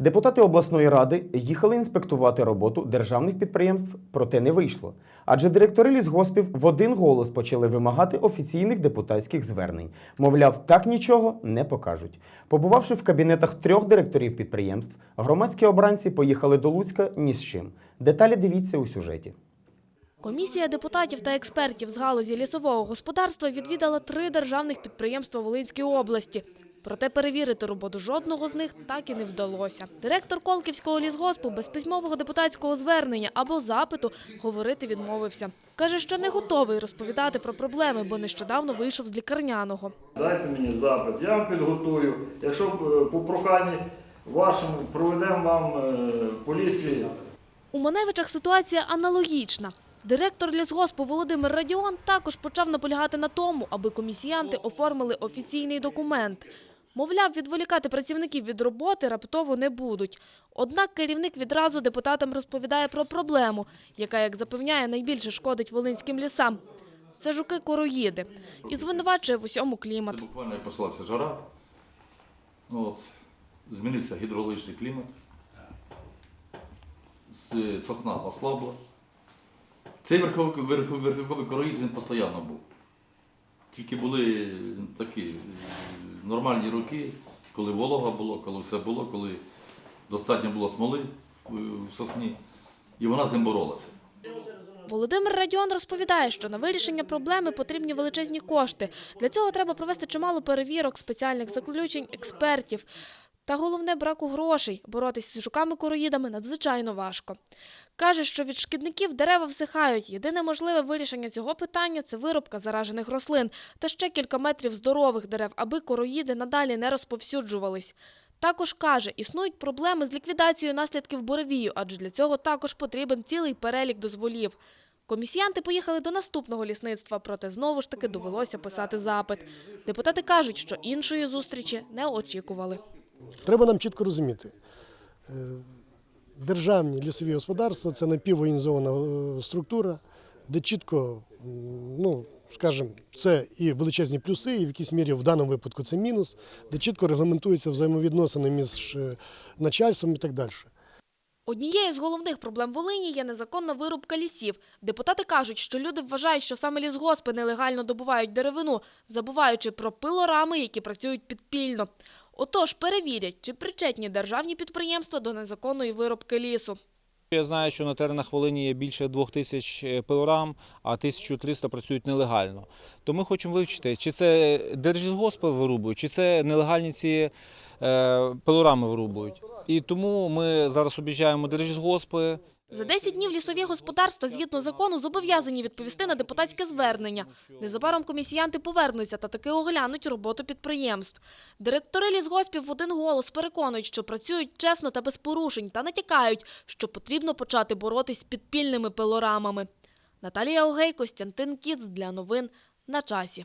Депутати обласної ради їхали інспектувати роботу державних підприємств, проте не вийшло. Адже директори лісгоспів в один голос почали вимагати офіційних депутатських звернень. Мовляв, так нічого не покажуть. Побувавши в кабінетах трьох директорів підприємств, громадські обранці поїхали до Луцька ні з чим. Деталі дивіться у сюжеті. Комісія депутатів та експертів з галузі лісового господарства відвідала три державних підприємства Волинської області. Проте перевірити роботу жодного з них так і не вдалося. Директор Колківського лісгоспу без письмового депутатського звернення або запиту говорити відмовився. Каже, що не готовий розповідати про проблеми, бо нещодавно вийшов з лікарняного. Дайте мені запит, я вам підготую. Якщо е, по проханні вашому проведемо вам е, по лісі У Маневичах ситуація аналогічна. Директор лісгоспу Володимир Радіон також почав наполягати на тому, аби комісіянти оформили офіційний документ. Мовляв, відволікати працівників від роботи раптово не будуть. Однак керівник відразу депутатам розповідає про проблему, яка, як запевняє, найбільше шкодить волинським лісам. Це жуки-короїди. І звинувачує в усьому клімат. Це буквально як почалася жара. Ну, От, змінився гідрологічний клімат. Сосна ослабла. Цей верховий, верховий, верховий короїд він постійно був. Тільки були такі е, нормальні роки, коли волога було, коли все було, коли достатньо було смоли в в сосні, і вона з ним боролася. Володимир Радіон розповідає, що на вирішення проблеми потрібні величезні кошти. Для цього треба провести чимало перевірок, спеціальних заключень, експертів. Та головне браку грошей. Боротись з жуками-короїдами надзвичайно важко. Каже, що від шкідників дерева всихають. Єдине можливе вирішення цього питання це виробка заражених рослин та ще кілька метрів здорових дерев, аби короїди надалі не розповсюджувались. Також каже, існують проблеми з ліквідацією наслідків буревію, адже для цього також потрібен цілий перелік дозволів. Комісіянти поїхали до наступного лісництва, проте знову ж таки довелося писати запит. Депутати кажуть, що іншої зустрічі не очікували. Треба нам чітко розуміти. е, Державні лісові господарства це напіввоєнізована е, структура, де чітко, ну, скажімо, це і величезні плюси, і в якійсь мірі в даному випадку це мінус, де чітко регламентуються взаємовідносини між е, начальством і так далі. Однією з головних проблем Волині є незаконна вирубка лісів. Депутати кажуть, що люди вважають, що саме лісгоспи нелегально добувають деревину, забуваючи про пилорами, які працюють підпільно. Отож, перевірять, чи причетні державні підприємства до незаконної вирубки лісу. Я знаю, що на теренах Волині є більше двох тисяч е, пилорам, а 1300 працюють нелегально. То ми хочемо вивчити, чи це держгоспи вирубують, чи це нелегальні ці е, пилорами вирубують. І тому ми зараз об'їжджаємо держлісгоспи, За 10 днів лісові господарства згідно закону зобов'язані відповісти на депутатське звернення. Незабаром комісіянти повернуться та таки оглянуть роботу підприємств. Директори лісгоспів в один голос переконують, що працюють чесно та без порушень, та натякають, що потрібно почати боротись з підпільними пилорамами. Наталія Огей, Костянтин Кіц для новин на часі.